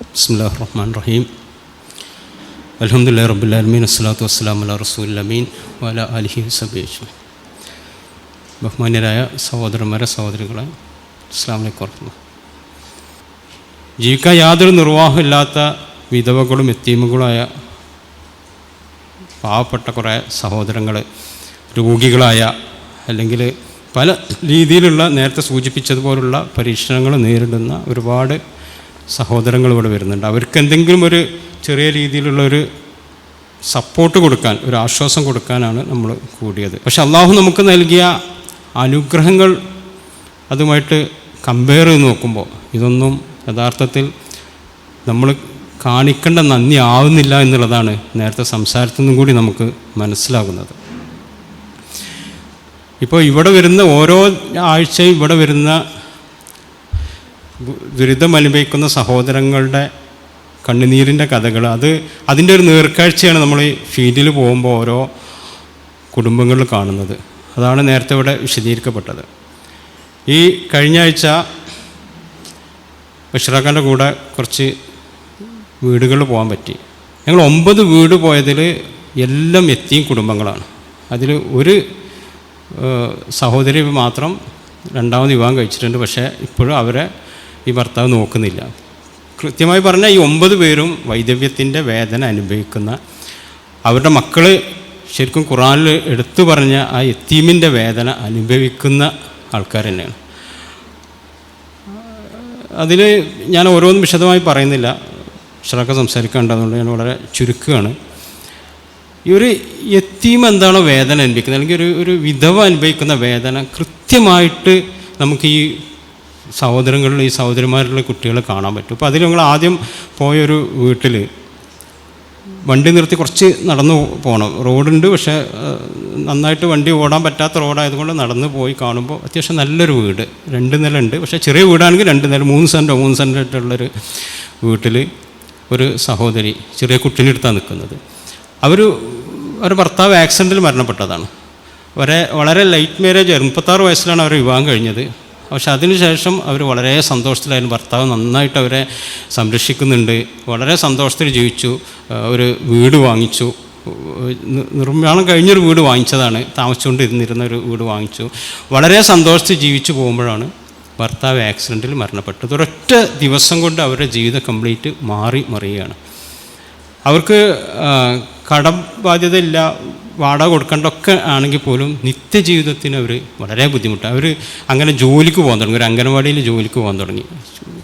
ബിസ്മില്ലാ റഹ്മാൻ റഹീം അലഹമുല്ലാ റബ്ബുലാലമീൻ അസ്സലാത്തു വസ്സലാം അല്ല റസൂല്ലമീൻ വല അലിഹി സബേഷ് ബഹുമാന്യരായ സഹോദരന്മാരെ സഹോദരികളെ അസ്സാം വലൈക്കും ജീവിക്കാൻ യാതൊരു നിർവാഹമില്ലാത്ത വിധവകളും എത്തീമുകളായ പാവപ്പെട്ട കുറേ സഹോദരങ്ങൾ രോഗികളായ അല്ലെങ്കിൽ പല രീതിയിലുള്ള നേരത്തെ സൂചിപ്പിച്ചതുപോലുള്ള പരീക്ഷണങ്ങൾ നേരിടുന്ന ഒരുപാട് സഹോദരങ്ങൾ ഇവിടെ വരുന്നുണ്ട്. അവർക്ക് എന്തെങ്കിലും ഒരു ചെറിയ രീതിയിലുള്ള ഒരു സപ്പോർട്ട് കൊടുക്കാൻ ഒരു ആശ്വാസം കൊടുക്കാനാണ് നമ്മൾ കൂടിയത്. പക്ഷെ അള്ളാഹു നമുക്ക് നൽകിയ അനുഗ്രഹങ്ങൾ അതുമായിട്ട് കമ്പയർ ചെയ്ത് നോക്കുമ്പോൾ ഇതൊന്നും യഥാർത്ഥത്തിൽ നമ്മൾ കാണിക്കേണ്ട നന്ദി ആവുന്നില്ല എന്നുള്ളതാണ് നേരത്തെ സംസാരത്തിൽ നിന്നും കൂടി നമുക്ക് മനസ്സിലാകുന്നത്. ഇപ്പോൾ ഇവിടെ വരുന്ന ഓരോ ആഴ്ചയും ഇവിടെ വരുന്ന ദുരിതം അനുഭവിക്കുന്ന സഹോദരങ്ങളുടെ കണ്ണുനീരിന്റെ കഥകൾ. അത് അതിന്റെ ഒരു നേർക്കാഴ്ചയാണ് നമ്മൾ ഈ ഫീൽഡിൽ പോകുമ്പോൾ ഓരോ കുടുംബങ്ങളിൽ കാണുന്നത്. അതാണ് നേരത്തെ ഇവിടെ വിശദീകരിക്കപ്പെട്ടത്. ഈ കഴിഞ്ഞ ആഴ്ച ബഷറാഖാന്റെ കൂടെ കുറച്ച് വീടുകളിൽ പോകാൻ പറ്റി. ഞങ്ങൾ ഒമ്പത് വീട് പോയതിൽ എല്ലാം എത്തിയും കുടുംബങ്ങളാണ്. അതിൽ ഒരു സഹോദരി മാത്രം രണ്ടാമത് വിവാഹം കഴിച്ചിട്ടുണ്ട്. പക്ഷേ ഇപ്പോഴും അവരെ ഈ ഭർത്താവ് നോക്കുന്നില്ല. കൃത്യമായി പറഞ്ഞാൽ ഈ ഒമ്പത് പേരും വൈദവ്യത്തിന്റെ വേദന അനുഭവിക്കുന്ന അവരുടെ മക്കൾ ശരിക്കും ഖുറാനിൽ എടുത്തു പറഞ്ഞ ആ എത്തീമിന്റെ വേദന അനുഭവിക്കുന്ന ആൾക്കാർ തന്നെയാണ്. അതിൽ ഞാൻ ഓരോന്നും വിശദമായി പറയുന്നില്ല. ഇഷ്ടമൊക്കെ സംസാരിക്കേണ്ടതുകൊണ്ട് ഞാൻ വളരെ ചുരുക്കുകയാണ്. ഈ ഒരു എത്തീം എന്താണോ വേദന അനുഭവിക്കുന്നത് അല്ലെങ്കിൽ ഒരു ഒരു വിധവ അനുഭവിക്കുന്ന വേദന കൃത്യമായിട്ട് നമുക്ക് ഈ സഹോദരങ്ങളിൽ ഈ സഹോദരിമാരിലുള്ള കുട്ടികളെ കാണാൻ പറ്റും. അപ്പോൾ അതിൽ ഞങ്ങൾ ആദ്യം പോയൊരു വീട്ടിൽ വണ്ടി നിർത്തി കുറച്ച് നടന്നു പോകണം റോഡുണ്ട് പക്ഷേ നന്നായിട്ട് വണ്ടി ഓടാൻ പറ്റാത്ത റോഡായതുകൊണ്ട് നടന്ന് പോയി കാണുമ്പോൾ അത്യാവശ്യം നല്ലൊരു വീട്. രണ്ട് നില ഉണ്ട് പക്ഷേ ചെറിയ വീടാണെങ്കിൽ രണ്ട് നില മൂന്ന് സെന്റോ മൂന്ന് സെന്റോ ആയിട്ടുള്ളൊരു വീട്ടിൽ ഒരു സഹോദരി ചെറിയ കുട്ടീനെടുത്താണ് നിൽക്കുന്നത് അവർ ഒരു ഭർത്താവ് ആക്സിഡന്റിൽ മരണപ്പെട്ടതാണ്. വളരെ വളരെ ലൈറ്റ് മാരേജ് ആയിരുന്നു. മുപ്പത്താറ് വയസ്സിലാണ് അവർ വിവാഹം കഴിഞ്ഞത്. പക്ഷെ അതിനുശേഷം അവർ വളരെ സന്തോഷത്തിലായിരുന്നു. ഭർത്താവ് നന്നായിട്ട് അവരെ സംരക്ഷിക്കുന്നുണ്ട്. വളരെ സന്തോഷത്തിൽ ജീവിച്ചു. ഒരു വീട് വാങ്ങിച്ചു. നിർമ്മാണം കഴിഞ്ഞൊരു വീട് വാങ്ങിച്ചതാണ്. താമസിച്ചുകൊണ്ടിരുന്നിരുന്ന ഒരു വീട് വാങ്ങിച്ചു. വളരെ സന്തോഷത്തിൽ ജീവിച്ചു പോകുമ്പോഴാണ് ഭർത്താവ് ആക്സിഡന്റിൽ മരണപ്പെട്ടത്. ഒരൊറ്റ ദിവസം കൊണ്ട് അവരുടെ ജീവിതം കംപ്ലീറ്റ് മാറി മറിയുകയാണ്. അവർക്ക് കടം ബാധ്യത ഇല്ല വാടക കൊടുക്കേണ്ടതൊക്കെ ആണെങ്കിൽ പോലും നിത്യജീവിതത്തിന് അവർ വളരെ ബുദ്ധിമുട്ടാണ്. അവർ അങ്ങനെ ജോലിക്ക് പോകാൻ തുടങ്ങി. ഒരു അംഗനവാടിയിൽ ജോലിക്ക് പോകാൻ തുടങ്ങി.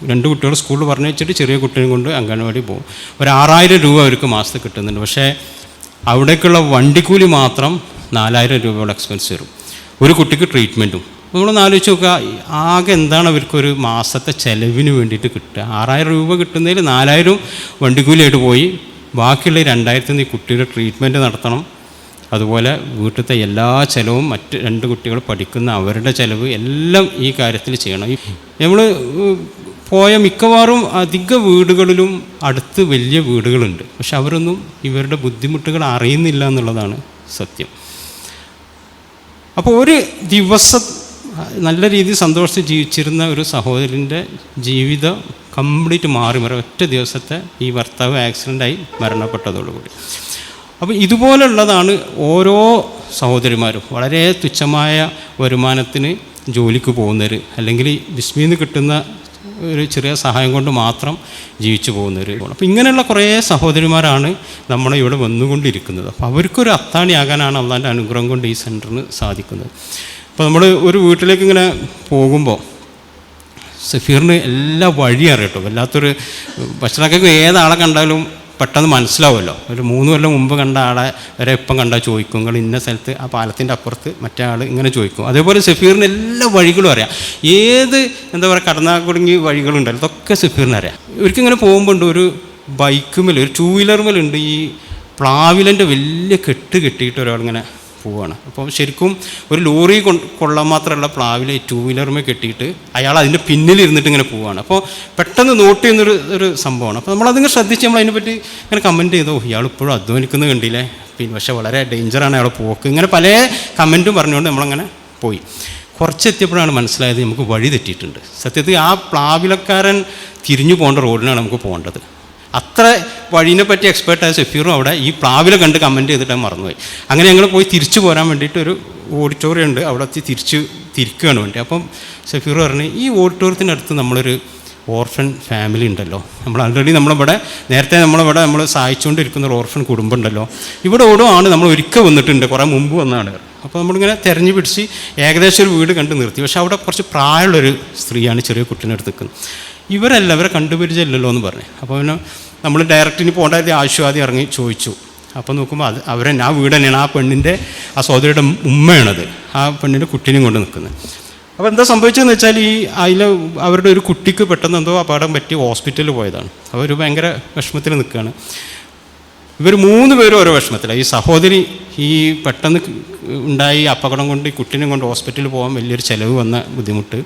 രണ്ട് കുട്ടികൾ സ്കൂളിൽ പറഞ്ഞു വെച്ചിട്ട് ചെറിയ കുട്ടികളും കൊണ്ട് അംഗനവാടി പോകും. ഒരു ആറായിരം രൂപ അവർക്ക് മാസത്തിൽ കിട്ടുന്നുണ്ട്. പക്ഷേ അവിടേക്കുള്ള വണ്ടിക്കൂലി മാത്രം നാലായിരം രൂപയുടെ എക്സ്പെൻസ് വരും. ഒരു കുട്ടിക്ക് ട്രീറ്റ്മെന്റും നമ്മൾ ആലോചിച്ച് നോക്കുക. ആകെ എന്താണ് അവർക്കൊരു മാസത്തെ ചെലവിന് വേണ്ടിയിട്ട് കിട്ടുക? ആറായിരം രൂപ കിട്ടുന്നതിൽ നാലായിരം വണ്ടിക്കൂലിയായിട്ട് പോയി. ബാക്കിയുള്ള നിന്ന് ഈ കുട്ടിയുടെ ട്രീറ്റ്മെന്റ് നടത്തണം. അതുപോലെ വീട്ടിലത്തെ എല്ലാ ചിലവും മറ്റ് രണ്ട് കുട്ടികൾ പഠിക്കുന്ന അവരുടെ ചിലവ് എല്ലാം ഈ കാര്യത്തിൽ ചെയ്യണം. നമ്മൾ പോയ മിക്കവാറും അധിക വീടുകളിലും അടുത്ത് വലിയ വീടുകളുണ്ട്. പക്ഷെ അവരൊന്നും ഇവരുടെ ബുദ്ധിമുട്ടുകൾ അറിയുന്നില്ല എന്നുള്ളതാണ് സത്യം. അപ്പോൾ ഒരു ദിവസം നല്ല രീതിയിൽ സന്തോഷിച്ച് ജീവിച്ചിരുന്ന ഒരു സഹോദരന്റെ ജീവിതം കംപ്ലീറ്റ് മാറി മറി. ഒറ്റ ദിവസത്തെ ഈ ഭർത്താവ് ആക്സിഡന്റായി മരണപ്പെട്ടതോടുകൂടി. അപ്പോൾ ഇതുപോലുള്ളതാണ് ഓരോ സഹോദരിമാരും വളരെ തുച്ഛമായ വരുമാനത്തിന് ജോലിക്ക് പോകുന്നവർ അല്ലെങ്കിൽ ബിസ്മിന്ന് കിട്ടുന്ന ഒരു ചെറിയ സഹായം കൊണ്ട് മാത്രം ജീവിച്ചു പോകുന്നവർ അപ്പോൾ ഇങ്ങനെയുള്ള കുറേ സഹോദരിമാരാണ് നമ്മളെ ഇവിടെ വന്നുകൊണ്ടിരിക്കുന്നത്. അപ്പോൾ അവർക്കൊരു അത്താണിയാകാനാണ് അള്ളാന്റെ അനുഗ്രഹം കൊണ്ട് ഈ സെന്ററിന് സാധിക്കുന്നത്. അപ്പോൾ നമ്മൾ ഒരു വീട്ടിലേക്ക് ഇങ്ങനെ പോകുമ്പോൾ സഫീറിന് എല്ലാ വഴി അറിയട്ടോ വല്ലാത്തൊരു ഭക്ഷണക്കൊക്കെ ഏതാളെ കണ്ടാലും പെട്ടെന്ന് മനസ്സിലാവുമല്ലോ. ഒരു മൂന്ന് കൊല്ലം മുമ്പ് കണ്ട ആളെ വരെ ഇപ്പം കണ്ടാൽ ചോദിക്കും. നിങ്ങൾ ഇന്ന സ്ഥലത്ത് ആ പാലത്തിന്റെ അപ്പുറത്ത് മറ്റേ ആൾ ഇങ്ങനെ ചോദിക്കും. അതേപോലെ സഫീറിന് എല്ലാ വഴികളും അറിയാം. ഏത് എന്താ പറയുക കടന്നാ കുടുങ്ങി വഴികളുണ്ടല്ലോ ഇതൊക്കെ സഫീറിന് അറിയാം. ഇവർക്കിങ്ങനെ പോകുമ്പോൾ ഒരു ബൈക്കുമേൽ ഒരു ടൂ വീലറുമേലുണ്ട് ഈ പ്ലാവിലന്റെ വലിയ കെട്ട് കെട്ടിയിട്ട് ഒരാളിങ്ങനെ പോവുകയാണ് അപ്പം ശരിക്കും ഒരു ലോറി കൊള്ളാൻ മാത്രമല്ല പ്ലാവിൽ ടൂ വീലറുമേ കെട്ടിയിട്ട് അയാൾ അതിന്റെ പിന്നിൽ ഇരുന്നിട്ട് ഇങ്ങനെ പോവുകയാണ് അപ്പോൾ പെട്ടെന്ന് നോട്ട് ചെയ്യുന്നൊരു ഒരു സംഭവമാണ്. അപ്പോൾ നമ്മളതിങ്ങനെ ശ്രദ്ധിച്ച് നമ്മൾ അതിനെപ്പറ്റി ഇങ്ങനെ കമന്റ് ചെയ്തോ. ഇയാൾ ഇപ്പോഴും അധ്വാനിക്കുന്നത് കണ്ടില്ലേ? പിന്നെ പക്ഷേ വളരെ ഡേഞ്ചറാണ് അയാൾ പോക്ക്. ഇങ്ങനെ പല കമന്റും പറഞ്ഞുകൊണ്ട് നമ്മളങ്ങനെ പോയി. കുറച്ചെത്തിയപ്പോഴാണ് മനസ്സിലായത് നമുക്ക് വഴി തെറ്റിയിട്ടുണ്ട്. സത്യത്തിൽ ആ പ്ലാവിലക്കാരൻ തിരിഞ്ഞു പോകേണ്ട റോഡിനാണ് നമുക്ക് പോകേണ്ടത്. അത്ര വഴിനെ പറ്റി എക്സ്പേർട്ടായ സെഫീറും അവിടെ ഈ പ്ലാവിലെ കണ്ട് കമന്റ് ചെയ്തിട്ട് മറന്നുപോയി. അങ്ങനെ ഞങ്ങൾ പോയി തിരിച്ചു പോരാൻ വേണ്ടിയിട്ട് ഒരു ഓഡിറ്റോറിയം ഉണ്ട്. അവിടെ തിരിച്ച് തിരിക്കുകയാണ് വേണ്ടി. അപ്പം സഫീർ പറഞ്ഞു ഈ ഓഡിറ്റോറിയത്തിനടുത്ത് നമ്മളൊരു ഓർഫൺ ഫാമിലി ഉണ്ടല്ലോ. നമ്മൾ ആൾറെഡി നമ്മളിവിടെ നേരത്തെ നമ്മളിവിടെ നമ്മൾ സഹായിച്ചുകൊണ്ടിരിക്കുന്ന ഒരു ഓർഫൺ കുടുംബം ഉണ്ടല്ലോ. ഇവിടെ ഓടും ആണ് നമ്മൾ ഒരിക്കൽ വന്നിട്ടുണ്ട്. കുറേ മുമ്പ് വന്നതാണ് അപ്പോൾ നമ്മളിങ്ങനെ തെരഞ്ഞു പിടിച്ച് ഏകദേശം ഒരു വീട് കണ്ട് നിർത്തി. പക്ഷേ അവിടെ കുറച്ച് പ്രായമുള്ളൊരു സ്ത്രീയാണ് ചെറിയ കുട്ടീനെ അടുത്ത് നിൽക്കുന്നത്. ഇവരല്ല ഇവരെ കണ്ടുപരിചയമില്ലല്ലോ എന്ന് പറഞ്ഞു. അപ്പോൾ പിന്നെ നമ്മൾ ഡയറക്റ്റിന് പോകേണ്ടത് ആവശ്യവാദി ഇറങ്ങി ചോദിച്ചു. അപ്പോൾ നോക്കുമ്പോൾ അത് അവരെ ആ വീട് തന്നെയാണ് ആ പെണ്ണിന്റെ ആ സഹോദരിയുടെ ഉമ്മയാണത്. ആ പെണ്ണിന്റെ കുട്ടീനെയും കൊണ്ട് നിൽക്കുന്നത് അപ്പോൾ എന്താ സംഭവിച്ചതെന്ന് വെച്ചാൽ ഈ അതിൽ അവരുടെ ഒരു കുട്ടിക്ക് പെട്ടെന്ന് എന്തോ അപകടം പറ്റി ഹോസ്പിറ്റലിൽ പോയതാണ്. അവർ ഭയങ്കര വിഷമത്തിൽ നിൽക്കുകയാണ് ഇവർ മൂന്ന് പേരും ഓരോ വിഷമത്തിലാണ് ഈ സഹോദരി ഈ പെട്ടെന്ന് ഉണ്ടായി അപകടം കൊണ്ട് ഈ കുട്ടീനെ കൊണ്ട് ഹോസ്പിറ്റലിൽ പോകാൻ വലിയൊരു ചിലവ് വന്ന ബുദ്ധിമുട്ട്.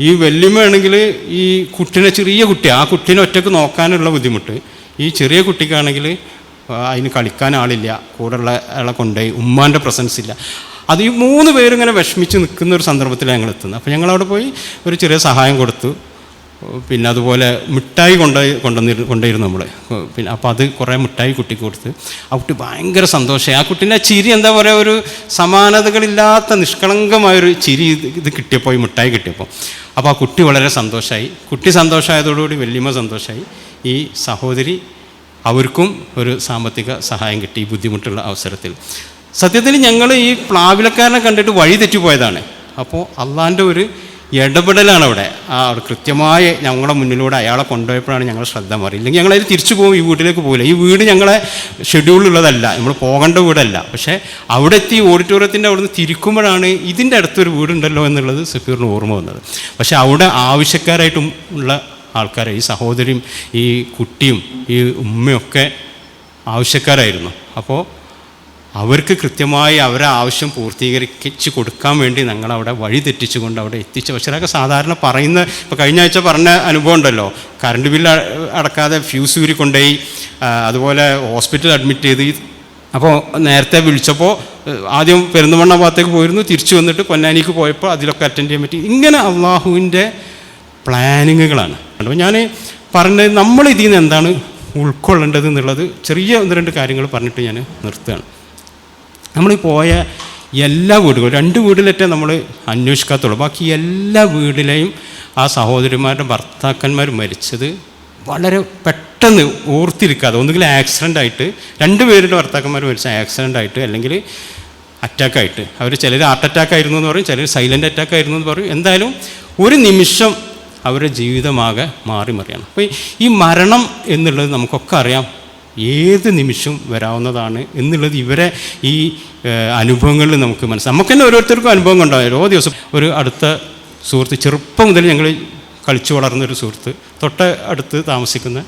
ഈ വല്യമ്മയാണെങ്കിൽ ഈ കുട്ടീനെ ചെറിയ കുട്ടി ആ കുട്ടീനെ ഒറ്റയ്ക്ക് നോക്കാനുള്ള ബുദ്ധിമുട്ട്. ഈ ചെറിയ കുട്ടിക്കാണെങ്കിൽ അതിന് കളിക്കാൻ ആളില്ല കൂടെയുള്ള ആളെ കൊണ്ടുപോയി ഉമ്മാന്റെ പ്രസൻസ് ഇല്ല. അത് ഈ മൂന്ന് പേരിങ്ങനെ വിഷമിച്ച് നിൽക്കുന്ന ഒരു സന്ദർഭത്തിലാണ് ഞങ്ങൾ എത്തുന്നത്. അപ്പോൾ ഞങ്ങളവിടെ പോയി ഒരു ചെറിയ സഹായം കൊടുത്തു. പിന്നെ അതുപോലെ മിഠായി കൊണ്ട് കൊണ്ടുവന്നിരുന്നു കൊണ്ടുവരുന്നു നമ്മൾ പിന്നെ അപ്പോൾ അത് കുറേ മിഠായി കുട്ടിക്ക് കൊടുത്ത്. ആ കുട്ടി ഭയങ്കര സന്തോഷമായി ആ കുട്ടീന്റെ ചിരി എന്താ പറയുക ഒരു സമാനതകളില്ലാത്ത നിഷ്കളങ്കമായൊരു ചിരി ഇത് ഇത് കിട്ടിയപ്പോൾ ഈ മിഠായി കിട്ടിയപ്പോൾ അപ്പോൾ ആ കുട്ടി വളരെ സന്തോഷമായി കുട്ടി സന്തോഷമായതോടുകൂടി വല്യമ്മ സന്തോഷമായി ഈ സഹോദരി അവർക്കും ഒരു സാമ്പത്തിക സഹായം കിട്ടി ഈ ബുദ്ധിമുട്ടുള്ള അവസരത്തിൽ. സത്യത്തിൽ ഞങ്ങൾ ഈ പ്ലാവിലക്കാരനെ കണ്ടിട്ട് വഴി തെറ്റിപ്പോയതാണ്. അപ്പോൾ അള്ളാന്റെ ഒരു ഇടപെടലാണ് അവിടെ ആ കൃത്യമായി ഞങ്ങളുടെ മുന്നിലൂടെ അയാളെ കൊണ്ടുപോയപ്പോഴാണ് ഞങ്ങൾ ശ്രദ്ധ മാറി ഇല്ലെങ്കിൽ ഞങ്ങളതിൽ തിരിച്ചു പോകും ഈ വീട്ടിലേക്ക് പോകില്ല ഈ വീട് ഞങ്ങളെ ഷെഡ്യൂളിലുള്ളതല്ല നമ്മൾ പോകേണ്ട വീടല്ല. പക്ഷേ അവിടെ എത്തി ഓഡിറ്റോറിയത്തിന്റെ അവിടുന്ന് തിരിക്കുമ്പോഴാണ് ഇതിന്റെ അടുത്തൊരു വീടുണ്ടല്ലോ എന്നുള്ളത് സഫീറിന് ഓർമ്മ വന്നത്. പക്ഷേ അവിടെ ആവശ്യക്കാരായിട്ടും ഉള്ള ആൾക്കാരെ ഈ സഹോദരിയും ഈ കുട്ടിയും ഈ ഉമ്മയൊക്കെ ആവശ്യക്കാരായിരുന്നു. അപ്പോൾ അവർക്ക് കൃത്യമായി അവരെ ആവശ്യം പൂർത്തീകരിച്ച് കൊടുക്കാൻ വേണ്ടി ഞങ്ങളവിടെ വഴി തെറ്റിച്ചുകൊണ്ട് അവിടെ എത്തിച്ചു. പക്ഷേ അതൊക്കെ സാധാരണ പറയുന്ന ഇപ്പോൾ കഴിഞ്ഞ ആഴ്ച പറഞ്ഞ അനുഭവം ഉണ്ടല്ലോ. കറണ്ട് ബില്ല് അടക്കാതെ ഫ്യൂസ് ഊരി കൊണ്ടുപോയി അതുപോലെ ഹോസ്പിറ്റൽ അഡ്മിറ്റ് ചെയ്ത് അപ്പോൾ നേരത്തെ വിളിച്ചപ്പോൾ ആദ്യം പെരുന്തമണ്ണ ഭാഗത്തേക്ക് പോയിരുന്നു തിരിച്ചു വന്നിട്ട് പൊന്നാനിക്ക് പോയപ്പോൾ അതിലൊക്കെ അറ്റൻഡ് ചെയ്യാൻ പറ്റി. ഇങ്ങനെ അള്ളാഹുവിന്റെ പ്ലാനിങ്ങുകളാണ്. അപ്പോൾ ഞാൻ പറഞ്ഞത് നമ്മൾ ഇതിൽ നിന്ന് എന്താണ് ഉൾക്കൊള്ളേണ്ടത് എന്നുള്ളത് ചെറിയ ഒന്ന് രണ്ട് കാര്യങ്ങൾ പറഞ്ഞിട്ട് ഞാൻ നിർത്തുകയാണ്. നമ്മൾ പോയ എല്ലാ വീടുകളും രണ്ട് വീട്ടിലേറ്റേ നമ്മൾ അന്വേഷിക്കാത്തുള്ളൂ. ബാക്കി എല്ലാ വീട്ടിലെയും ആ സഹോദരിമാരുടെ ഭർത്താക്കന്മാർ മരിച്ചത് വളരെ പെട്ടെന്ന് ഓർത്തിരിക്കാതെ ഒന്നുകിൽ ആക്സിഡന്റ് ആയിട്ട് രണ്ട് പേരുടെ ഭർത്താക്കന്മാർ മരിച്ച ആക്സിഡന്റ് ആയിട്ട് അല്ലെങ്കിൽ അറ്റാക്കായിട്ട് അവർ ചിലർ ഹാർട്ട് അറ്റാക്ക് ആയിരുന്നു എന്ന് പറയും ചിലർ സൈലന്റ് അറ്റാക്ക് ആയിരുന്നു എന്ന് പറയും. എന്തായാലും ഒരു നിമിഷം അവരുടെ ജീവിതമാകെ മാറി മറിയണം അപ്പോൾ ഈ മരണം എന്നുള്ളത് നമുക്കൊക്കെ അറിയാം. ഏത് നിമിഷവും വരാവുന്നതാണ് എന്നുള്ളത് ഇവരെ ഈ അനുഭവങ്ങളിൽ നമുക്ക് മനസ്സിലാക്കാം. നമുക്ക് തന്നെ ഓരോരുത്തർക്കും അനുഭവം ഉണ്ടാവും ഓരോ ദിവസം ഒരു അടുത്ത സുഹൃത്ത് ചെറുപ്പം മുതൽ ഞങ്ങൾ കളിച്ചു വളർന്ന ഒരു സുഹൃത്ത് തൊട്ട അടുത്ത് താമസിക്കുന്ന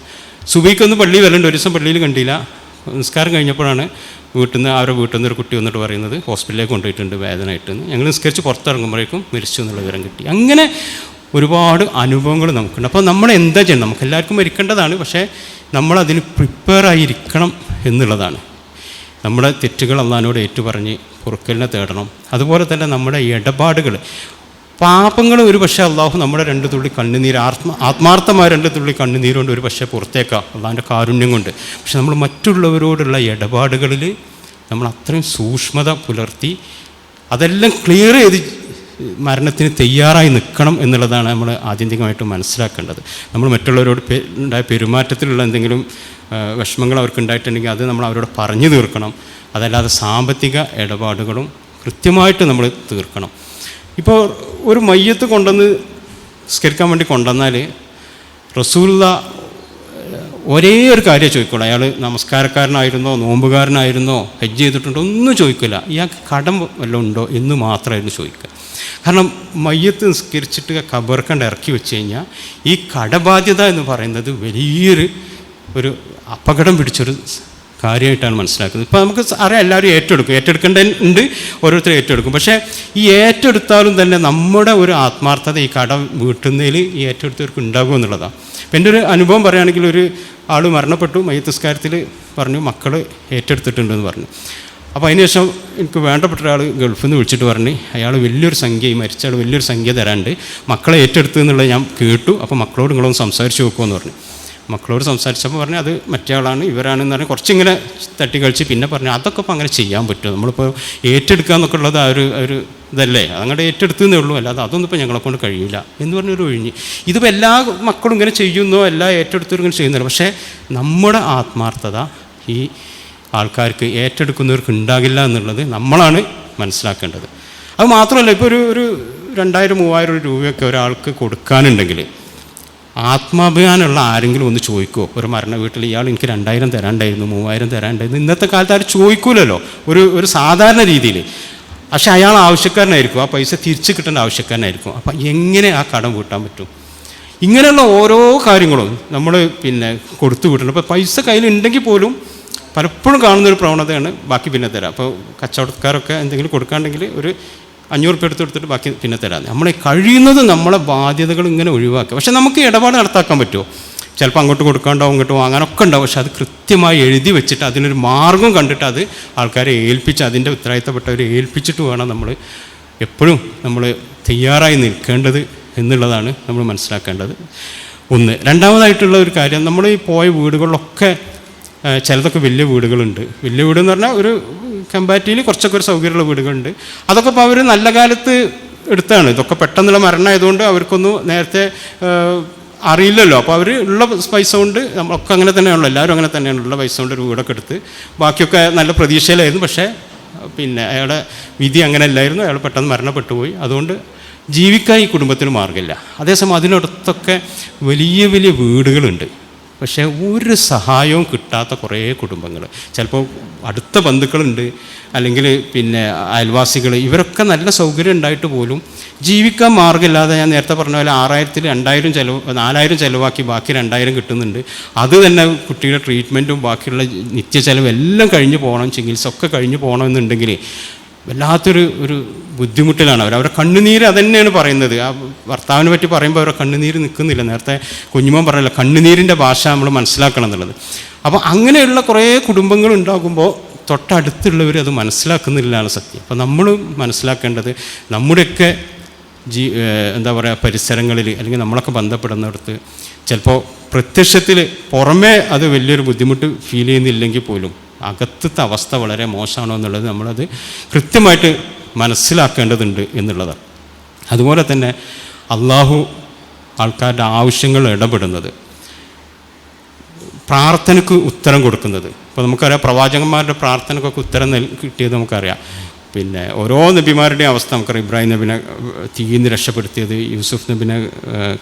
സുബിക്കൊന്ന് പള്ളി വരലുണ്ട്. ഒരു ദിവസം പള്ളിയിൽ കണ്ടില്ല. നിസ്കാരം കഴിഞ്ഞപ്പോഴാണ് വീട്ടിൽ നിന്ന് അവരുടെ വീട്ടിൽ നിന്ന് ഒരു കുട്ടി വന്നിട്ട് പറയുന്നത് ഹോസ്പിറ്റലിലേക്ക് കൊണ്ടുപോയിട്ടുണ്ട് വേദനയായിട്ട് ഞങ്ങൾ നിസ്കരിച്ച് പുറത്തിറങ്ങുമ്പോഴേക്കും മരിച്ചു എന്നുള്ള വിവരം കിട്ടി. അങ്ങനെ ഒരുപാട് അനുഭവങ്ങൾ നമുക്കുണ്ട്. അപ്പോൾ നമ്മൾ എന്താ ചെയ്യണം? നമുക്ക് എല്ലാവർക്കും മരിക്കേണ്ടതാണ്. പക്ഷേ നമ്മളതിന് പ്രിപ്പയർ ആയിരിക്കണം എന്നുള്ളതാണ്. നമ്മുടെ തെറ്റുകൾ അള്ളഹാനോട് ഏറ്റുപറഞ്ഞ് പൊറുക്കലിനെ തേടണം. അതുപോലെ തന്നെ നമ്മുടെ ഇടപാടുകൾ. പാപങ്ങൾ ഒരു പക്ഷേ അള്ളാഹു നമ്മുടെ രണ്ട് തുള്ളി കണ്ണുനീര് ആത്മ ആത്മാർത്ഥമായ രണ്ട് തുള്ളി കണ്ണുനീരുകൊണ്ട് ഒരു പക്ഷേ പുറത്തേക്കാം. അള്ളാഹിന്റെ കാരുണ്യം കൊണ്ട്. പക്ഷെ നമ്മൾ മറ്റുള്ളവരോടുള്ള ഇടപാടുകളിൽ നമ്മൾ അത്രയും സൂക്ഷ്മത പുലർത്തി അതെല്ലാം ക്ലിയർ ചെയ്ത് മരണത്തിന് തയ്യാറായി നിൽക്കണം എന്നുള്ളതാണ് നമ്മൾ ആത്യന്തികമായിട്ട് മനസ്സിലാക്കേണ്ടത്. നമ്മൾ മറ്റുള്ളവരോട് ഉണ്ടായ പെരുമാറ്റത്തിലുള്ള എന്തെങ്കിലും വിഷമങ്ങൾ അവർക്ക് ഉണ്ടായിട്ടുണ്ടെങ്കിൽ അത് നമ്മൾ അവരോട് പറഞ്ഞു തീർക്കണം. അതല്ലാതെ സാമ്പത്തിക ഇടപാടുകളും കൃത്യമായിട്ട് നമ്മൾ തീർക്കണം. ഇപ്പോൾ ഒരു മയ്യത്ത് കൊണ്ടുവന്ന് സ്കരിക്കാൻ വേണ്ടി കൊണ്ടുവന്നാൽ റസൂലുള്ള ഒരേ ഒരു കാര്യം ചോദിക്കുള്ളൂ. അയാൾ നമസ്കാരക്കാരനായിരുന്നോ നോമ്പുകാരനായിരുന്നോ ഹജ്ജ് ചെയ്തിട്ടുണ്ടോ ഒന്നും ചോദിക്കില്ല. ഇയാൾക്ക് കടം വല്ലതും ഉണ്ടോ എന്ന് മാത്രമായിരുന്നു ചോദിക്കുക. കാരണം മയ്യത്ത് നിസ്കരിച്ചിട്ട് കബർക്കണ്ട് ഇറക്കി വെച്ച് കഴിഞ്ഞാൽ ഈ കടബാധ്യത എന്ന് പറയുന്നത് വലിയൊരു ഒരു അപകടം പിടിച്ചൊരു കാര്യമായിട്ടാണ് മനസ്സിലാക്കുന്നത്. ഇപ്പോൾ നമുക്ക് അറിയാം എല്ലാവരും ഏറ്റെടുക്കും. ഏറ്റെടുക്കേണ്ട ഉണ്ട് ഓരോരുത്തരും ഏറ്റെടുക്കും. പക്ഷേ ഈ ഏറ്റെടുത്താലും തന്നെ നമ്മുടെ ഒരു ആത്മാർത്ഥത ഈ കടം വീട്ടുന്നതിൽ ഈ ഏറ്റെടുത്തവർക്ക് ഉണ്ടാകും എന്നുള്ളതാണ്. ഇപ്പം എന്റെ ഒരു അനുഭവം പറയുകയാണെങ്കിൽ ഒരു ആൾ മരണപ്പെട്ടു മയ്യത്തസ്കാരത്തിൽ പറഞ്ഞു മക്കൾ ഏറ്റെടുത്തിട്ടുണ്ടെന്ന് പറഞ്ഞു. അപ്പോൾ അതിനുശേഷം എനിക്ക് വേണ്ടപ്പെട്ട ഒരാൾ ഗൾഫിൽ നിന്ന് വിളിച്ചിട്ട് പറഞ്ഞു അയാൾ വലിയൊരു സംഖ്യ ഈ മരിച്ച ആൾ വലിയൊരു സംഖ്യ തരാണ്ട് മക്കളെ ഏറ്റെടുത്തു എന്നുള്ളത് ഞാൻ കേട്ടു. അപ്പോൾ മക്കളോട് നിങ്ങളൊന്ന് സംസാരിച്ച് നോക്കുമെന്ന് പറഞ്ഞു. മക്കളോട് സംസാരിച്ചപ്പോൾ പറഞ്ഞു അത് മറ്റേ ആളാണ് ഇവരാണെന്ന് പറഞ്ഞ് കുറച്ചിങ്ങനെ തട്ടി കളിച്ച് പിന്നെ പറഞ്ഞു അതൊക്കെ ഇപ്പോൾ അങ്ങനെ ചെയ്യാൻ പറ്റുമോ? നമ്മളിപ്പോൾ ഏറ്റെടുക്കുക എന്നൊക്കെ ഉള്ളത് ആ ഒരു ഒരു ഇതല്ലേ? അങ്ങടെ ഏറ്റെടുത്തുന്നേ ഉള്ളൂ. അല്ലാതെ അതൊന്നും ഇപ്പോൾ ഞങ്ങളെ കൊണ്ട് കഴിയില്ല എന്ന് പറഞ്ഞൊരു ഒഴിഞ്ഞ്. ഇതിപ്പോൾ എല്ലാ മക്കളും ഇങ്ങനെ ചെയ്യുന്നോ എല്ലാ ഏറ്റെടുത്തവരും ഇങ്ങനെ ചെയ്യുന്നില്ല പക്ഷേ നമ്മുടെ ആത്മാർത്ഥത ഈ ആൾക്കാർക്ക് ഏറ്റെടുക്കുന്നവർക്ക് ഉണ്ടാകില്ല എന്നുള്ളത് നമ്മളാണ് മനസ്സിലാക്കേണ്ടത്. അത് മാത്രമല്ല ഇപ്പോൾ ഒരു ഒരു രണ്ടായിരം മൂവായിരം രൂപയൊക്കെ ഒരാൾക്ക് കൊടുക്കാനുണ്ടെങ്കിൽ ആത്മാഭിമാനമുള്ള ആരെങ്കിലും ഒന്ന് ചോദിക്കുമോ ഒരു മരണ വീട്ടിൽ ഇയാൾ എനിക്ക് രണ്ടായിരം തരാണ്ടായിരുന്നു മൂവായിരം തരാണ്ടായിരുന്നു. ഇന്നത്തെ കാലത്ത് ആരും ചോദിക്കൂലല്ലോ. ഒരു ഒരു സാധാരണ രീതിയിൽ പക്ഷെ അയാൾ ആവശ്യക്കാരനായിരിക്കും. ആ പൈസ തിരിച്ചു കിട്ടേണ്ട ആവശ്യക്കാരനായിരിക്കും. അപ്പം എങ്ങനെ ആ കടം വീട്ടാൻ പറ്റും? ഇങ്ങനെയുള്ള ഓരോ കാര്യങ്ങളും നമ്മൾ പിന്നെ കൊടുത്തു വിട്ടണം അപ്പോൾ പൈസ കയ്യിലുണ്ടെങ്കിൽ പോലും പലപ്പോഴും കാണുന്നൊരു പ്രവണതയാണ് ബാക്കി പിന്നെ തരാം. അപ്പോൾ കച്ചവടക്കാരൊക്കെ എന്തെങ്കിലും കൊടുക്കാണ്ടെങ്കിൽ ഒരു അഞ്ഞൂറ് രൂപ എടുത്ത് കൊടുത്തിട്ട് ബാക്കി പിന്നെ തരാം. നമ്മളെ കഴിയുന്നത് നമ്മളെ ബാധ്യതകൾ ഇങ്ങനെ ഒഴിവാക്കുക. പക്ഷെ നമുക്ക് ഇടപാട് നടത്താക്കാൻ പറ്റുമോ? ചിലപ്പോൾ അങ്ങോട്ട് കൊടുക്കാണ്ടാവും ഇങ്ങോട്ട് വാങ്ങാനൊക്കെ ഉണ്ടാവും. പക്ഷെ അത് കൃത്യമായി എഴുതി വെച്ചിട്ട് അതിനൊരു മാർഗം കണ്ടിട്ട് അത് ആൾക്കാരെ ഏൽപ്പിച്ച് അതിന്റെ ഉത്തരവാദിത്തപ്പെട്ടവരെ ഏൽപ്പിച്ചിട്ട് വേണം നമ്മൾ എപ്പോഴും നമ്മൾ തയ്യാറായി നിൽക്കേണ്ടത് എന്നുള്ളതാണ് നമ്മൾ മനസ്സിലാക്കേണ്ടത്. ഒന്ന് രണ്ടാമതായിട്ടുള്ള ഒരു കാര്യം നമ്മൾ ഈ പോയ വീടുകളിലൊക്കെ ചിലതൊക്കെ വലിയ വീടുകളുണ്ട്. വലിയ വീട് എന്ന് പറഞ്ഞാൽ ഒരു കമ്പാരിറ്റീവ്ലി കുറച്ചൊക്കെ ഒരു സൗകര്യമുള്ള വീടുകളുണ്ട്. അതൊക്കെ ഇപ്പോൾ അവർ നല്ല കാലത്ത് എടുത്താണ്. ഇതൊക്കെ പെട്ടെന്നുള്ള മരണമായതുകൊണ്ട് അവർക്കൊന്നും നേരത്തെ അറിയില്ലല്ലോ. അപ്പോൾ അവർ ഉള്ള പൈസ കൊണ്ട് നമ്മളൊക്കെ അങ്ങനെ തന്നെയാണല്ലോ. എല്ലാവരും അങ്ങനെ തന്നെയാണ് ഉള്ള പൈസ കൊണ്ട് ഒരു വീടൊക്കെ എടുത്ത് ബാക്കിയൊക്കെ നല്ല പ്രതീക്ഷയിലായിരുന്നു. പക്ഷേ പിന്നെ അയാളുടെ വിധി അങ്ങനെ അല്ലായിരുന്നു. അയാൾ പെട്ടെന്ന് മരണപ്പെട്ടു പോയി അതുകൊണ്ട് ജീവിക്കാൻ ഈ കുടുംബത്തിന് മാർഗമില്ല അതേസമയം അതിനടുത്തൊക്കെ വലിയ വലിയ വീടുകളുണ്ട്. പക്ഷേ ഒരു സഹായവും കിട്ടാത്ത കുറേ കുടുംബങ്ങൾ. ചിലപ്പോൾ അടുത്ത ബന്ധുക്കളുണ്ട് അല്ലെങ്കിൽ പിന്നെ അയൽവാസികൾ. ഇവരൊക്കെ നല്ല സൗകര്യം ഉണ്ടായിട്ട് പോലും ജീവിക്കാൻ മാർഗമില്ലാതെ ഞാൻ നേരത്തെ പറഞ്ഞ പോലെ ആറായിരത്തിൽ രണ്ടായിരം ചിലവ് നാലായിരം ചിലവാക്കി ബാക്കി രണ്ടായിരം കിട്ടുന്നുണ്ട്. അത് തന്നെ കുട്ടിയുടെ ട്രീറ്റ്മെന്റും ബാക്കിയുള്ള നിത്യ ചിലവ് എല്ലാം കഴിഞ്ഞ് പോകണം ചികിത്സ ഒക്കെ കഴിഞ്ഞ് പോകണമെന്നുണ്ടെങ്കിൽ വല്ലാത്തൊരു ഒരു ബുദ്ധിമുട്ടിലാണ് അവർ. അവരുടെ കണ്ണുനീര് അതന്നെയാണ് പറയുന്നത്. ആ ഭർത്താവിനെ പറ്റി പറയുമ്പോൾ അവരുടെ കണ്ണുനീര് നിൽക്കുന്നില്ല. നേരത്തെ കുഞ്ഞുമോൻ പറഞ്ഞല്ലോ കണ്ണുനീരിന്റെ ഭാഷ നമ്മൾ മനസ്സിലാക്കണം എന്നുള്ളത്. അപ്പോൾ അങ്ങനെയുള്ള കുറേ കുടുംബങ്ങൾ ഉണ്ടാകുമ്പോൾ തൊട്ടടുത്തുള്ളവർ അത് മനസ്സിലാക്കുന്നില്ലാണ് സത്യം. അപ്പോൾ നമ്മൾ മനസ്സിലാക്കേണ്ടത് നമ്മുടെയൊക്കെ ജീ എന്താ പറയുക പരിസരങ്ങളിൽ അല്ലെങ്കിൽ നമ്മളൊക്കെ ബന്ധപ്പെടുന്നിടത്ത് ചിലപ്പോൾ പ്രത്യക്ഷത്തിൽ പുറമേ അത് വലിയൊരു ബുദ്ധിമുട്ട് ഫീൽ ചെയ്യുന്നില്ലെങ്കിൽ പോലും അകത്തത്തെ അവസ്ഥ വളരെ മോശമാണോ എന്നുള്ളത് നമ്മളത് കൃത്യമായിട്ട് മനസ്സിലാക്കേണ്ടതുണ്ട് എന്നുള്ളതാണ്. അതുപോലെ തന്നെ അള്ളാഹു ആൾക്കാരുടെ ആവശ്യങ്ങൾ ഇടപെടുന്നത് പ്രാർത്ഥനയ്ക്ക് ഉത്തരം കൊടുക്കുന്നത്. ഇപ്പോൾ നമുക്കറിയാം പ്രവാചകന്മാരുടെ പ്രാർത്ഥനക്കൊക്കെ ഉത്തരം കിട്ടിയത് നമുക്കറിയാം. പിന്നെ ഓരോ നബിമാരുടെയും അവസ്ഥ നമുക്കറിയാം. ഇബ്രാഹിം നബിനെ തീയിൽ നിന്ന് രക്ഷപ്പെടുത്തിയത് യൂസുഫ് നബിനെ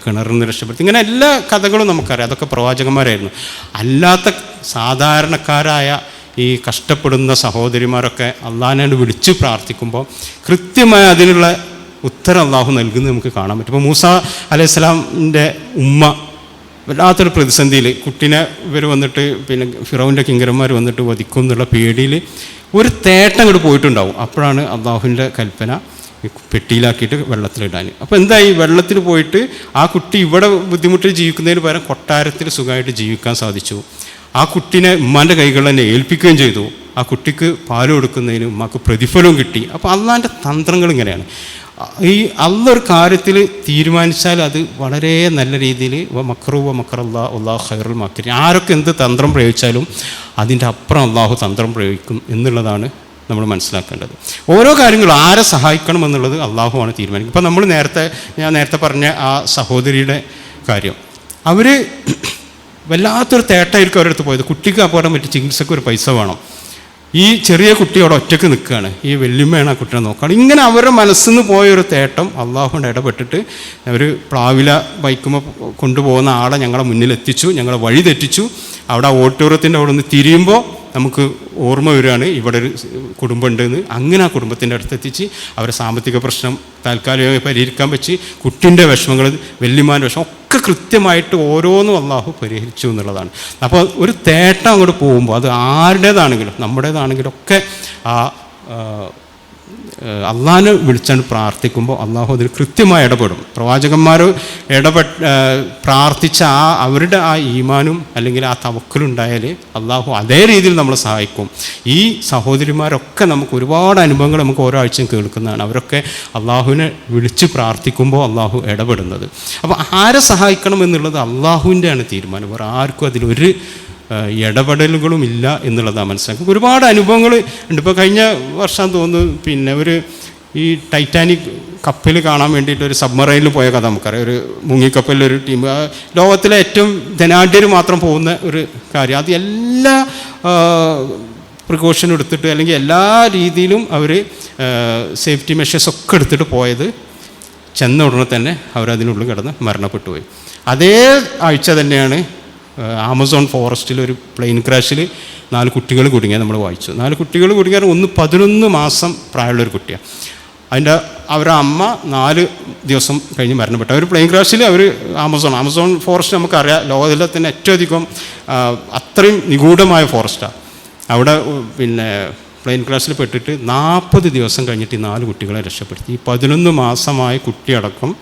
കിണറിൽ നിന്ന് രക്ഷപ്പെടുത്തി. ഇങ്ങനെ എല്ലാ കഥകളും നമുക്കറിയാം. അതൊക്കെ പ്രവാചകന്മാരായിരുന്നു. അല്ലാത്ത സാധാരണക്കാരായ ഈ കഷ്ടപ്പെടുന്ന സഹോദരിമാരൊക്കെ അള്ളാഹിനോട് വിളിച്ച് പ്രാർത്ഥിക്കുമ്പോൾ കൃത്യമായി അതിനുള്ള ഉത്തരം അള്ളാഹു നൽകുന്നത് നമുക്ക് കാണാൻ പറ്റും. ഇപ്പോൾ മൂസ അലൈഹി സ്വലാമിന്റെ ഉമ്മ വല്ലാത്തൊരു പ്രതിസന്ധിയിൽ കുട്ടീനെ ഇവർ വന്നിട്ട് പിന്നെ ഫിറോവിന്റെ കിങ്കരന്മാർ വന്നിട്ട് വധിക്കും എന്നുള്ള പേടിയിൽ ഒരു തേട്ടം ഇങ്ങോട്ട് പോയിട്ടുണ്ടാവും. അപ്പോഴാണ് അള്ളാഹുവിന്റെ കൽപ്പന പെട്ടിയിലാക്കിയിട്ട് വെള്ളത്തിലിടാൻ. അപ്പോൾ എന്തായി? വെള്ളത്തിൽ പോയിട്ട് ആ കുട്ടി ഇവിടെ ബുദ്ധിമുട്ടിൽ ജീവിക്കുന്നതിന് പകരം കൊട്ടാരത്തിൽ സുഖമായിട്ട് ജീവിക്കാൻ സാധിച്ചു. ആ കുട്ടിനെ ഉമ്മാന്റെ കൈകൾ തന്നെ ഏൽപ്പിക്കുകയും ചെയ്തു. ആ കുട്ടിക്ക് പാൽ കൊടുക്കുന്നതിന് ഉമ്മക്ക് പ്രതിഫലവും കിട്ടി. അപ്പോൾ അള്ളാന്റെ തന്ത്രങ്ങൾ ഇങ്ങനെയാണ്. ഈ അള്ളൊരു കാര്യത്തിൽ തീരുമാനിച്ചാൽ അത് വളരെ നല്ല രീതിയിൽ മക്രു വ മക്കറല്ലാ അള്ളാഹു ഖൈറുൽ മക്കരി ആരൊക്കെ എന്ത് തന്ത്രം പ്രയോഗിച്ചാലും അതിന്റെ അപ്പുറം അള്ളാഹു തന്ത്രം പ്രയോഗിക്കും എന്നുള്ളതാണ് നമ്മൾ മനസ്സിലാക്കേണ്ടത്. ഓരോ കാര്യങ്ങളും ആരെ സഹായിക്കണം എന്നുള്ളത് അള്ളാഹുവാണ് തീരുമാനിക്കുന്നത്. ഇപ്പം നമ്മൾ നേരത്തെ ഞാൻ നേരത്തെ പറഞ്ഞ ആ സഹോദരിയുടെ കാര്യം. അവർ വല്ലാത്തൊരു തേട്ടായിരിക്കും അവരടുത്ത് പോയത്. കുട്ടിക്ക് അപകടം പറ്റി ചികിത്സയ്ക്ക് ഒരു പൈസ വേണം. ഈ ചെറിയ കുട്ടിയോട് ഒറ്റയ്ക്ക് നിൽക്കുകയാണ്. ഈ വെല്ലുമ്മയാണ് ആ കുട്ടിയെ നോക്കുകയാണ് ഇങ്ങനെ അവരുടെ മനസ്സിൽ നിന്ന് പോയൊരു തേട്ടം അള്ളാഹുണ്ട് ഇടപെട്ടിട്ട് അവർ പ്ലാവില ബൈക്കുമ്പോൾ കൊണ്ടുപോകുന്ന ആളെ ഞങ്ങളെ മുന്നിൽ എത്തിച്ചു ഞങ്ങളെ വഴി തെറ്റിച്ചു. അവിടെ ഓഡിറ്റോറിയത്തിന്റെ അവിടെ നിന്ന് തിരിയുമ്പോൾ നമുക്ക് ഓർമ്മ വരികയാണ് ഇവിടെ ഒരു കുടുംബമുണ്ടെന്ന്. അങ്ങനെ ആ കുടുംബത്തിന്റെ അടുത്ത് എത്തിച്ച് അവരെ സാമ്പത്തിക പ്രശ്നം താൽക്കാലികമായി പരിഹരിക്കാൻ പറ്റി. കുട്ടിന്റെ വിഷമങ്ങൾ വെല്ലുമാൻ വിഷമം ഒക്കെ കൃത്യമായിട്ട് ഓരോന്നും അള്ളാഹു പരിഹരിച്ചു എന്നുള്ളതാണ്. അപ്പോൾ ഒരു തേട്ടം അങ്ങോട്ട് പോകുമ്പോൾ അത് ആരുടേതാണെങ്കിലും നമ്മുടേതാണെങ്കിലും ഒക്കെ ആ അള്ളാഹിനെ വിളിച്ചാണ് പ്രാർത്ഥിക്കുമ്പോൾ അള്ളാഹു അതിൽ കൃത്യമായി ഇടപെടും. പ്രവാചകന്മാർ ഇടപെ പ്രാർത്ഥിച്ച ആ അവരുടെ ആ ഈമാനും അല്ലെങ്കിൽ ആ തവക്കലുണ്ടായാൽ അള്ളാഹു അതേ രീതിയിൽ നമ്മളെ സഹായിക്കും. ഈ സഹോദരിമാരൊക്കെ നമുക്ക് ഒരുപാട് അനുഭവങ്ങൾ നമുക്ക് ഓരോ ആഴ്ചയും കേൾക്കുന്നതാണ്. അവരൊക്കെ അള്ളാഹുവിനെ വിളിച്ച് പ്രാർത്ഥിക്കുമ്പോൾ അള്ളാഹു ഇടപെടുന്നത്. അപ്പോൾ ആരെ സഹായിക്കണം എന്നുള്ളത് അള്ളാഹുവിന്റെയാണ് തീരുമാനം. വേറെ ആർക്കും അതിലൊരു ഇടപെടലുകളും ഇല്ല എന്നുള്ളതാണ് മനസ്സിലാക്കുക. ഒരുപാട് അനുഭവങ്ങൾ ഉണ്ട്. ഇപ്പോൾ കഴിഞ്ഞ വർഷം തോന്നുന്നു പിന്നെ ഒരു ഈ ടൈറ്റാനിക് കപ്പൽ കാണാൻ വേണ്ടിയിട്ട് ഒരു സബ്മറൈനിൽ പോയ കഥ നമുക്കറിയാം. ഒരു മുങ്ങിക്കപ്പലിൽ ഒരു ടീം. ലോകത്തിലെ ഏറ്റവും ധനാഢ്യർ മാത്രം പോകുന്ന ഒരു കാര്യം. അത് എല്ലാ പ്രിക്കോഷൻ എടുത്തിട്ട് അല്ലെങ്കിൽ എല്ലാ രീതിയിലും അവർ സേഫ്റ്റി മെഷേഴ്സ് ഒക്കെ എടുത്തിട്ട് പോയത് ചെന്ന ഉടനെ തന്നെ അവരതിനുള്ളിൽ കിടന്ന് മരണപ്പെട്ടു പോയി അതേ ആഴ്ച തന്നെയാണ് ആമസോൺ ഫോറസ്റ്റിൽ ഒരു പ്ലെയിൻ ക്രാഷിൽ നാല് കുട്ടികൾ കുടുങ്ങിയത് നമ്മൾ വായിച്ചു നാല് കുട്ടികൾ കുടുങ്ങിയാൽ ഒന്ന് പതിനൊന്ന് മാസം പ്രായമുള്ളൊരു കുട്ടിയാണ് അതിന്റെ അവരുടെ അമ്മ നാല് ദിവസം കഴിഞ്ഞ് മരണപ്പെട്ടു. അവർ പ്ലെയിൻ ക്രാഷിൽ അവർ ആമസോൺ ആമസോൺ ഫോറസ്റ്റ് നമുക്കറിയാം ലോകത്തിലെ തന്നെ ഏറ്റവും അധികം അത്രയും നിഗൂഢമായ ഫോറസ്റ്റാണ് അവിടെ പിന്നെ പ്ലെയിൻ ക്രാഷിൽ പെട്ടിട്ട് നാൽപ്പത് ദിവസം കഴിഞ്ഞിട്ട് ഈ നാല് കുട്ടികളെ രക്ഷപ്പെടുത്തി. ഈ പതിനൊന്ന് മാസമായ കുട്ടിയടക്കം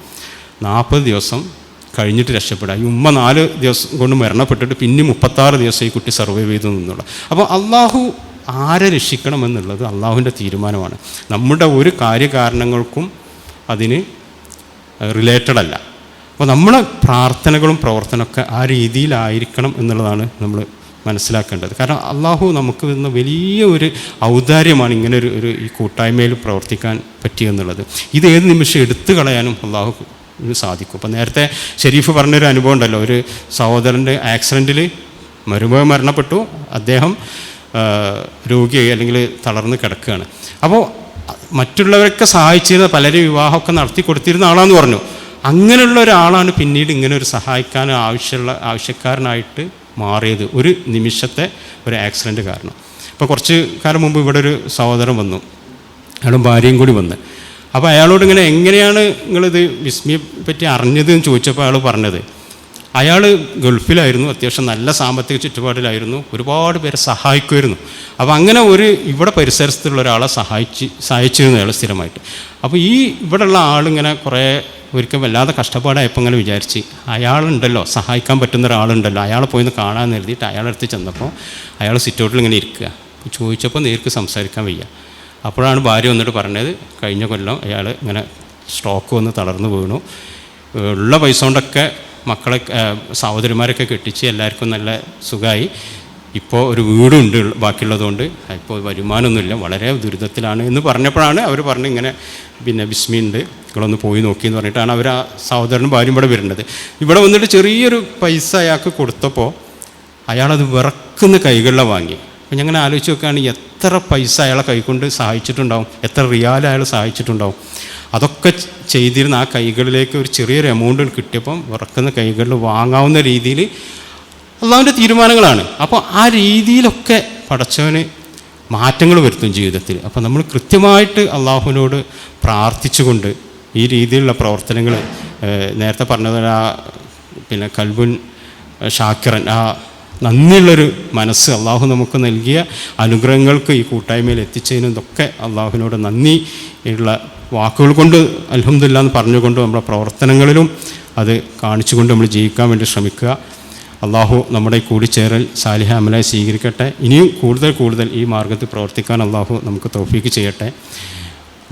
നാൽപ്പത് ദിവസം കഴിഞ്ഞിട്ട് രക്ഷപ്പെടുക ഈ ഉമ്മ നാല് ദിവസം കൊണ്ട് മരണപ്പെട്ടിട്ട് പിന്നെ മുപ്പത്താറ് ദിവസം ഈ കുട്ടി സർവൈവ് ചെയ്തു നിന്നുള്ള അപ്പോൾ അള്ളാഹു ആരെ രക്ഷിക്കണം എന്നുള്ളത് അള്ളാഹുവിന്റെ തീരുമാനമാണ്. നമ്മുടെ ഒരു കാര്യകാരണങ്ങൾക്കും അതിന് റിലേറ്റഡ് അല്ല. അപ്പോൾ നമ്മളെ പ്രാർത്ഥനകളും പ്രവർത്തനമൊക്കെ ആ രീതിയിലായിരിക്കണം എന്നുള്ളതാണ് നമ്മൾ മനസ്സിലാക്കേണ്ടത്. കാരണം അള്ളാഹു നമുക്ക് തന്ന വലിയ ഒരു ഔദാര്യമാണ് ഇങ്ങനെ ഒരു ഒരു ഈ കൂട്ടായ്മയിൽ പ്രവർത്തിക്കാൻ പറ്റിയെന്നുള്ളത്. ഇത് ഏത് നിമിഷം എടുത്തു കളയാനും അള്ളാഹു സാധിക്കും. അപ്പം നേരത്തെ ഷെരീഫ് പറഞ്ഞൊരു അനുഭവം ഉണ്ടല്ലോ. ഒരു സഹോദരന്റെ ആക്സിഡന്റിൽ മരുമോ മരണപ്പെട്ടു. അദ്ദേഹം രോഗിയായി അല്ലെങ്കിൽ തളർന്ന് കിടക്കുകയാണ്. അപ്പോൾ മറ്റുള്ളവരൊക്കെ സഹായിച്ചിരുന്ന പലരും വിവാഹമൊക്കെ നടത്തി കൊടുത്തിരുന്ന ആളാന്ന് പറഞ്ഞു. അങ്ങനെയുള്ള ഒരാളാണ് പിന്നീട് ഇങ്ങനെ ഒരു സഹായിക്കാൻ ആവശ്യമുള്ള ആവശ്യക്കാരനായിട്ട് മാറിയത്. ഒരു നിമിഷത്തെ ഒരു ആക്സിഡന്റ് കാരണം. ഇപ്പോൾ കുറച്ച് കാലം മുമ്പ് ഇവിടെ ഒരു സഹോദരൻ വന്നു. അയാളും ഭാര്യയും കൂടി വന്ന്. അപ്പോൾ അയാളോട് ഇങ്ങനെ എങ്ങനെയാണ് നിങ്ങളിത് വിസ്മിയെ പറ്റി അറിഞ്ഞത് എന്ന് ചോദിച്ചപ്പോൾ അയാൾ പറഞ്ഞത് അയാൾ ഗൾഫിലായിരുന്നു അത്യാവശ്യം നല്ല സാമ്പത്തിക ചുറ്റുപാടിലായിരുന്നു ഒരുപാട് പേരെ സഹായിക്കുമായിരുന്നു. അപ്പോൾ അങ്ങനെ ഒരു ഇവിടെ പരിസരത്തുള്ള ഒരാളെ സഹായിച്ച് സഹായിച്ചിരുന്നു അയാൾ സ്ഥിരമായിട്ട്. അപ്പോൾ ഈ ഇവിടെയുള്ള ആളിങ്ങനെ കുറേ ഒരിക്കൽ വല്ലാതെ കഷ്ടപ്പാടായപ്പോൾ ഇങ്ങനെ വിചാരിച്ച് അയാളുണ്ടല്ലോ സഹായിക്കാൻ പറ്റുന്ന ഒരാളുണ്ടല്ലോ അയാളെ പോയി ഒന്ന് കാണാൻ എഴുതിയിട്ട് അയാളെടുത്ത് ചെന്നപ്പോൾ അയാൾ സിറ്റൗട്ടിൽ ഇങ്ങനെ ഇരിക്കുക. ചോദിച്ചപ്പോൾ നേർക്ക് സംസാരിക്കാൻ വയ്യ. അപ്പോഴാണ് ഭാര്യ വന്നിട്ട് പറഞ്ഞത് കഴിഞ്ഞ കൊല്ലം അയാൾ ഇങ്ങനെ സ്ട്രോക്ക് വന്ന് തളർന്നു വീണു. ഉള്ള പൈസ കൊണ്ടൊക്കെ മക്കളെ സഹോദരിമാരൊക്കെ കെട്ടിച്ച് എല്ലാവർക്കും നല്ല സുഖമായി ഇപ്പോൾ ഒരു വീടുണ്ട് ബാക്കിയുള്ളതുകൊണ്ട് ഇപ്പോൾ വരുമാനമൊന്നുമില്ല. വളരെ ദുരിതത്തിലാണ്. എന്ന് പറഞ്ഞപ്പോഴാണ് അവർ പറഞ്ഞ് ഇങ്ങനെ പിന്നെ ബിസ്മിയുണ്ട് നിങ്ങളൊന്ന് പോയി നോക്കി എന്ന് പറഞ്ഞിട്ടാണ് അവർ ആ സഹോദരനും ഭാര്യയും ഇവിടെ വരുന്നത്. ഇവിടെ വന്നിട്ട് ചെറിയൊരു പൈസ അയാൾക്ക് കൊടുത്തപ്പോൾ അയാളത് വിറക്കുന്ന കൈകളിലാണ് വാങ്ങി. അപ്പം ഞങ്ങൾ ആലോചിച്ച് നോക്കുകയാണെങ്കിൽ എത്ര പൈസ അയാളെ കൈകൊണ്ട് സഹായിച്ചിട്ടുണ്ടാവും? എത്ര റിയാൽ അയാൾ സഹായിച്ചിട്ടുണ്ടാവും? അതൊക്കെ ചെയ്തിരുന്ന ആ കൈകളിലേക്ക് ഒരു ചെറിയൊരു എമൗണ്ട് കിട്ടിയപ്പം വിറക്കുന്ന കൈകളിൽ വാങ്ങാവുന്ന രീതിയിൽ അതാവിന്റെ തീരുമാനങ്ങളാണ്. അപ്പോൾ ആ രീതിയിലൊക്കെ പടച്ചവന് മാറ്റങ്ങൾ വരുത്തും ജീവിതത്തിൽ. അപ്പോൾ നമ്മൾ കൃത്യമായിട്ട് അള്ളാഹുവിനോട് പ്രാർത്ഥിച്ചുകൊണ്ട് ഈ രീതിയിലുള്ള പ്രവർത്തനങ്ങൾ നേരത്തെ പറഞ്ഞതുപോലെ ആ പിന്നെ കൽബുൻ ഷാക്കിറൻ ആ നന്ദിയുള്ളൊരു മനസ്സ് അള്ളാഹു നമുക്ക് നൽകിയ അനുഗ്രഹങ്ങൾക്ക് ഈ കൂട്ടായ്മയിൽ എത്തിച്ചതിനും ഇതൊക്കെ അള്ളാഹുവിനോട് നന്ദി. ഉള്ള വാക്കുകൾ കൊണ്ട് അലഹമില്ല എന്ന് പറഞ്ഞുകൊണ്ട് നമ്മുടെ പ്രവർത്തനങ്ങളിലും അത് കാണിച്ചുകൊണ്ട് നമ്മൾ ജീവിക്കാൻ വേണ്ടി ശ്രമിക്കുക. അള്ളാഹു നമ്മുടെ കൂടിച്ചേരൽ സാലിഹ അമലായി സ്വീകരിക്കട്ടെ. ഇനിയും കൂടുതൽ കൂടുതൽ ഈ മാർഗത്തിൽ പ്രവർത്തിക്കാൻ അള്ളാഹു നമുക്ക് തോഫീക്ക് ചെയ്യട്ടെ.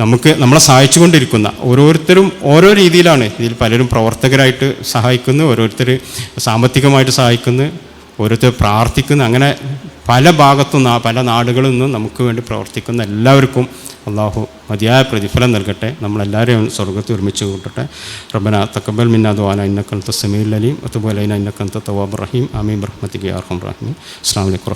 നമുക്ക് നമ്മളെ സഹായിച്ചുകൊണ്ടിരിക്കുന്ന ഓരോരുത്തരും ഓരോ രീതിയിലാണ്. ഇതിൽ പലരും പ്രവർത്തകരായിട്ട് സഹായിക്കുന്നു ഓരോരുത്തർ സാമ്പത്തികമായിട്ട് സഹായിക്കുന്നു. ഓരോരുത്തർ പ്രാർത്ഥിക്കുന്ന അങ്ങനെ പല ഭാഗത്തു നിന്നും പല നാടുകളിൽ നിന്നും നമുക്ക് വേണ്ടി പ്രവർത്തിക്കുന്ന എല്ലാവർക്കും അള്ളാഹു മതിയായ പ്രതിഫലം നൽകട്ടെ. നമ്മളെല്ലാവരെയും സ്വർഗത്തിൽ ഒരുമിച്ച് കൂട്ടട്ടെ. റബ്ബന തക്കബൽ മിന്നാദ്വാന ഇന്നക്കന്ത സമീൽ അലീം. അതുപോലെ ഇന്നക്കന്ത തവാബ് റഹീം. അമീം റഹ്മത്തിക്ക് അർഹം റഹീം അസ്ലാം വലൈക്കും